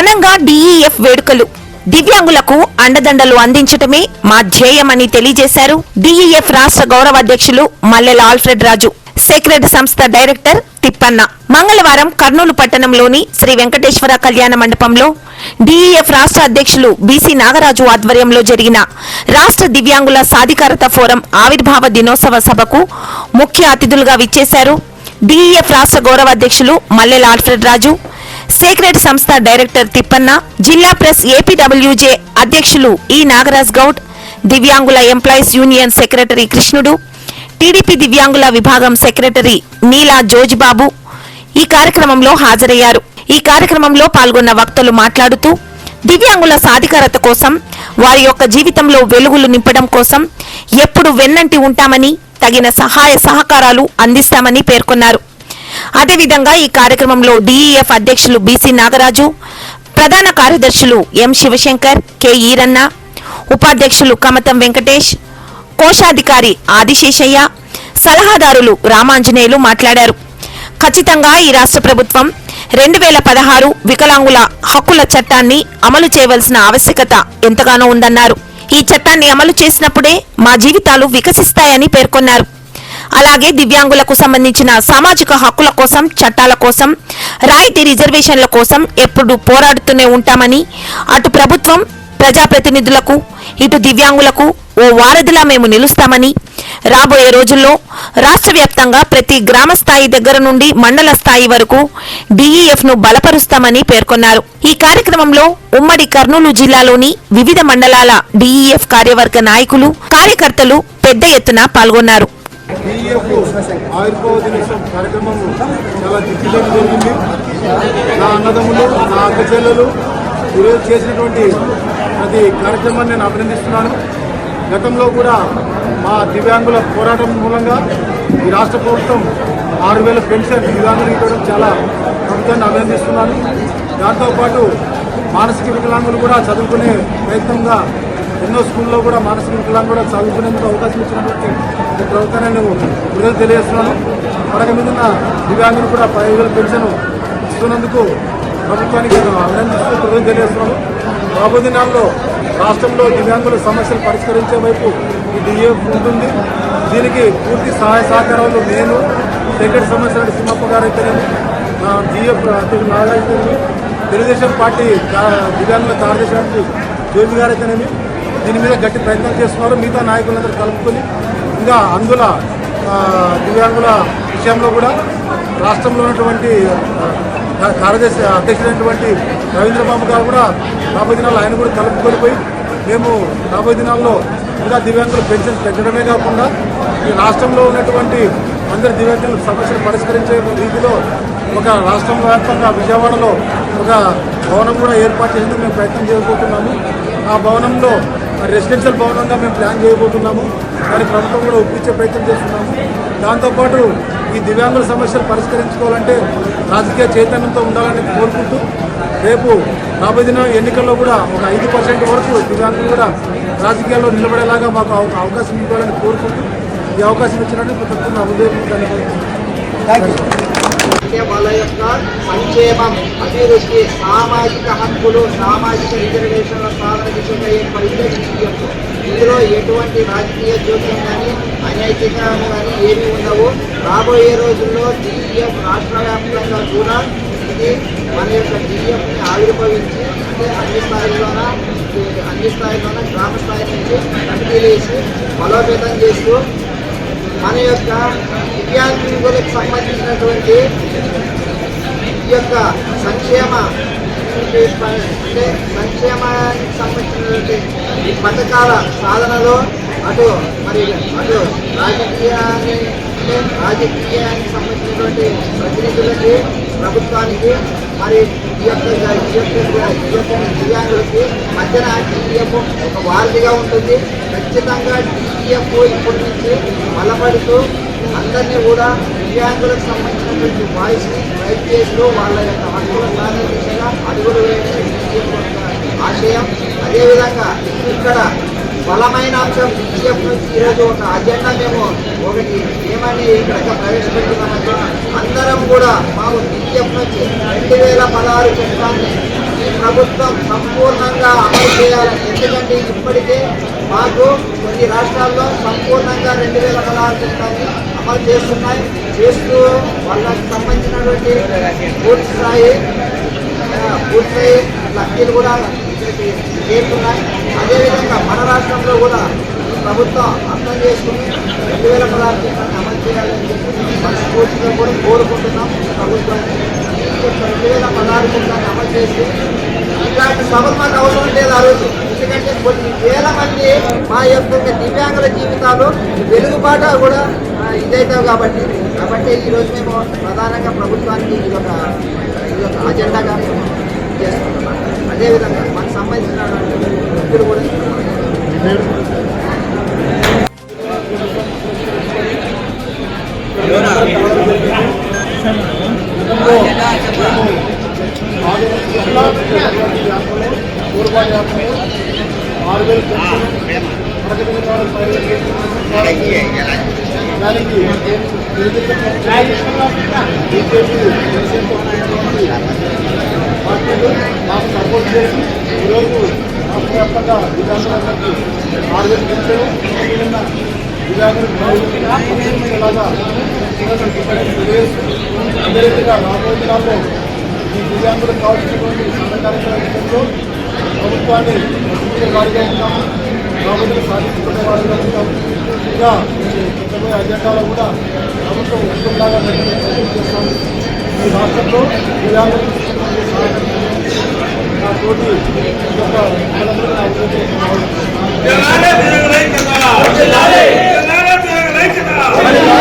ఘనంగా డిఈఎఫ్ వేడుకలు. దివ్యాంగులకు అండదండలు అందించటమే మా ధ్యేయమని తెలియజేశారు డిఈఎఫ్ రాష్ట్ర గౌరవ అధ్యక్షులు మల్లెల ఆల్ఫ్రెడ్ రాజు. సేక్రెడ్ సంస్థ డైరెక్టర్ తిప్పన్న. మంగళవారం కర్నూలు పట్టణంలోని శ్రీ వెంకటేశ్వర కళ్యాణ మండపంలో డిఈఎఫ్ రాష్ట్ర అధ్యక్షులు బీసీ నాగరాజు ఆధ్వర్యంలో జరిగిన రాష్ట్ర దివ్యాంగుల సాధికారత ఫోరం ఆవిర్భావ దినోత్సవ సభకు ముఖ్య అతిథులుగా విచ్చేశారు డిఈఎఫ్ రాష్ట్ర గౌరవ అధ్యక్షులు మల్లెల ఆల్ఫ్రెడ్ రాజు. సేక్రెడ్ సంస్థ డైరెక్టర్ తిప్పన్న జిల్లా ప్రెస్ ఏపీడబ్ల్యూజే అధ్యక్షులు ఈ నాగరాజ్ గౌడ్ దివ్యాంగుల employees union secretary Krishnudu TDP దివ్యాంగుల విభాగం సెక్రటరీ నీలా జోజిబాబు ఈ కార్యక్రమంలో హాజరయ్యారు. ఈ కార్యక్రమంలో పాల్గొన్న వక్తలు మాట్లాడుతూ దివ్యాంగుల సాధికారత కోసం వారి యొక్క జీవితంలో వెలుగులు నింపడం కోసం ఎప్పుడు వెన్నంటి ఉంటామని తగిన సహాయ సహకారాలు అందిస్తామని పేర్కొన్నారు. అదేవిధంగా ఈ కార్యక్రమంలో డిఈఎఫ్ అధ్యక్షులు బీసీ నాగరాజు ప్రధాన కార్యదర్శులు ఎం శివశంకర్ కె ఈరన్న ఉపాధ్యక్షులు కమతం వెంకటేష్ కోశాధికారి ఆదిశేషయ్య సలహాదారులు రామాంజనేయులు మాట్లాడారు. ఖచ్చితంగా ఈ రాష్ట్ర ప్రభుత్వం రెండు వేల పదహారు వికలాంగుల హక్కుల చట్టాన్ని అమలు చేయవలసిన ఆవశ్యకత ఎంతగానో ఉందన్నారు. ఈ చట్టాన్ని అమలు చేసినప్పుడే మా జీవితాలు వికసిస్తాయని పేర్కొన్నారు. అలాగే దివ్యాంగులకు సంబంధించిన సామాజిక హక్కుల కోసం చట్టాల కోసం రాయితీ రిజర్వేషన్ల కోసం ఎప్పుడు పోరాడుతూనే ఉంటామని అటు ప్రభుత్వం ప్రజాప్రతినిధులకు ఇటు దివ్యాంగులకు ఓ వారధిలా మేము నిలుస్తామని రాబోయే రోజుల్లో రాష్ట్ర వ్యాప్తంగా ప్రతి గ్రామ స్థాయి దగ్గర నుండి మండల స్థాయి వరకు డిఈఎఫ్ను బలపరుస్తామని పేర్కొన్నారు. ఈ కార్యక్రమంలో ఉమ్మడి కర్నూలు జిల్లాలోని వివిధ మండలాల డిఈఎఫ్ కార్యవర్గ నాయకులు కార్యకర్తలు పెద్ద ఎత్తున పాల్గొన్నారు. పిఎఫ్ ఆయుర్వేద కార్యక్రమం చాలా దిగ్విజయం జరిగింది. నా అన్నదమ్ములు నా అక్క చెల్లెలు ఈరోజు చేసినటువంటి ప్రతి కార్యక్రమాన్ని నేను అభినందిస్తున్నాను. గతంలో కూడా మా దివ్యాంగుల పోరాటం మూలంగా ఈ రాష్ట్ర ప్రభుత్వం ఆరు వేల పెన్షన్ దివ్యాంగులు ఇవ్వడం చాలా ప్రభుత్వాన్ని అభినందిస్తున్నాను. దాంతోపాటు మానసిక వికలాంగులు కూడా చదువుకునే ప్రయత్నంగా ఎన్నో స్కూల్లో కూడా మానసిక వికలాంగులు కూడా చదువుకునేందుకు అవకాశం ఇచ్చినటువంటి ఈ ప్రభుత్వాన్ని నేను విడుదల తెలియజేస్తున్నాను. అడగ మీద దివ్యాంగులు కూడా పదివేల పెన్షన్ ఇస్తున్నందుకు ప్రభుత్వానికి నేను అభినందిస్తూ కృతజ్ఞతలు తెలియజేస్తున్నాను. రాబోయే దినాల్లో రాష్ట్రంలో దివ్యాంగుల సమస్యలు పరిష్కరించే వైపు ఈ ఉంటుంది. దీనికి పూర్తి సహాయ సహకారాలు నేను సెక్రటరీ సమస్యల సింహప్ప గారు అయితేనేమి నా జిఎఫ్ అధ్యక్షుడు తెలుగుదేశం పార్టీ దివ్యాంగుల కార్యదర్శి జ్యోతి గారు అయితేనేమి దీని మీద గట్టి ప్రయత్నం చేస్తున్నారు. మిగతా నాయకులందరూ కలుపుకొని ఇంకా అందుల దివ్యాంగుల విషయంలో కూడా రాష్ట్రంలో ఉన్నటువంటి కార్యదర్శి అధ్యక్షుడైనటువంటి రవీంద్రబాబు గారు కూడా రాబోయే దినాల్లో ఆయన కూడా కలుపుకొనిపోయి మేము రాబోయే దినాల్లో ఇంకా దివ్యాంగుల పెన్షన్ పెంచడమే కాకుండా ఈ రాష్ట్రంలో ఉన్నటువంటి అందరి దివ్యాంగుల సమస్యలు పరిష్కరించే రీతిలో ఒక రాష్ట్రం వ్యాప్తంగా విజయవాడలో ఒక భవనం కూడా ఏర్పాటు చేసేందుకు మేము ప్రయత్నం చేయబోతున్నాము. ఆ భవనంలో రెసిడెన్షియల్ భవనంగా మేము ప్లాన్ చేయబోతున్నాము. దాని ప్రభుత్వం కూడా ఒప్పించే ప్రయత్నం చేస్తున్నాము. దాంతోపాటు ఈ దివ్యాంగుల సమస్యలు పరిష్కరించుకోవాలంటే రాజకీయ చైతన్యంతో ఉండాలని కోరుకుంటూ రేపు రాబోయే దిన ఎన్నికల్లో కూడా ఒక ఐదు పర్సెంట్ వరకు దివ్యాంగులు కూడా రాజకీయాల్లో నిలబడేలాగా మాకు అవకాశం ఇవ్వాలని కోరుకుంటూ ఈ అవకాశం ఇచ్చినట్టు ప్రతి ఒక్కరిని నా థ్యాంక్ యూ వాళ్ళ యొక్క సంక్షేమం అభివృద్ధి సామాజిక హక్కులు సామాజిక రిజర్వేషన్ల సాధన దిశగా ఏర్పడిందే ఇందులో ఎటువంటి రాజకీయ జోక్యం కానీ అనైతికము కానీ ఏమీ ఉండవు. రాబోయే రోజుల్లో డిఎఫ్ రాష్ట్ర వ్యాప్తంగా కూడా ఇది మన యొక్క డిఎఫ్ని ఆవిర్భవించి అంటే అన్ని స్థాయిలోన అన్ని స్థాయిలోన గ్రామ స్థాయి నుంచి కమిటీలు వేసి బలోపేతం చేస్తూ మన యొక్క దివ్యాంగులకు సంబంధించినటువంటి ఈ యొక్క సంక్షేమ అంటే సంక్షేమానికి సంబంధించినటువంటి ఈ పథకాల సాధనలో అటు మరి అటు రాజకీయాన్ని అంటే రాజకీయానికి సంబంధించినటువంటి ప్రతినిధులకి ప్రభుత్వానికి మరి ఈ యొక్క ఈ యొక్క ఈ యొక్క దివ్యాంగులకి మధ్యన డిఎఫ్ ఒక వారధిగా ఉంటుంది. ఖచ్చితంగా డిఎఫ్ ఇప్పటి నుంచి బలపడుతూ అందరినీ కూడా దివ్యాంగులకు సంబంధించినటువంటి వాయిస్ని రైట్ చేస్తూ వాళ్ళ యొక్క హక్కుల సాధన దిశగా అడుగులు వేయడం డిఎఫ్ ఆశయం. అదేవిధంగా ఇక్కడ బలమైన అంశం డిఎఫ్ నుంచి ఈరోజు ఒక అజెండా మేము ఒకటి ఏమని ఇక్కడ ప్రవేశపెడుతున్నామంటే అందరం కూడా మాకు డిఎఫ్ నుంచి రెండు వేల పదహారు చట్టాన్ని ప్రభుత్వం సంపూర్ణంగా అమలు చేయాలి. ఎందుకంటే ఇప్పటికే మాకు కొన్ని రాష్ట్రాల్లో సంపూర్ణంగా రెండు వేల పదహారు చట్టాన్ని అమలు చేస్తున్నాయి. చేస్తూ వాళ్ళకి సంబంధించినటువంటి పూర్తి స్థాయి పూర్తి స్థాయి లక్కీలు కూడా ఇక్కడికి చేరుతున్నాయి. అదేవిధంగా మన రాష్ట్రంలో కూడా ఈ ప్రభుత్వం అర్థం చేసుకుని రెండు వేల పదహారు చట్టాన్ని అమలు చేయాలని చెప్పి మనస్ఫూర్తిగా కూడా కోరుకుంటున్నాం. ప్రభుత్వం రెండు వేల పదహారు చట్టాన్ని అమలు చేసి ఇలాంటి సభలు మాకు అవసరం లేదు ఆ రోజు. ఎందుకంటే కొన్ని వేల మంది మా యొక్క దివ్యాంగుల జీవితాలు వెలుగుబాట కూడా ఇదైతే కాబట్టి. కాబట్టి ఈరోజు మేము ప్రధానంగా ప్రభుత్వానికి ఇది ఒక ఇది ఒక అజెండాగా మేము చేస్తున్నాం. అదేవిధంగా మాకు సంబంధించిన వ్యక్తులు కూడా ఊరుబాటు ఆరు వేలు దానికి బీజేపీ పార్టీలు మాకు సపోర్ట్ చేసి ఈరోజు రాష్ట్ర వ్యాప్తంగా విధానందరికీ ఆరు వేలు మిగిలిన విధానం అదే రీతిగా రాబోయే దినాల్లో ఈ దివ్యాంగులకు కావాల్సినటువంటి కార్యక్రమంలో ప్రభుత్వాన్ని వారిగా ఉంటాం రాబోతులు సాధించుకునే వారిగా ఉంటాం ఇంకా పెట్టబోయే అజెండాలో కూడా ప్రభుత్వం ఉంటుండగా పెట్టే ప్రయత్నం చేస్తాము ఈ రాష్ట్రంలో దివ్యాంగులకు నా తోటి యొక్క ప్రజలందరూ నా Hallelujah.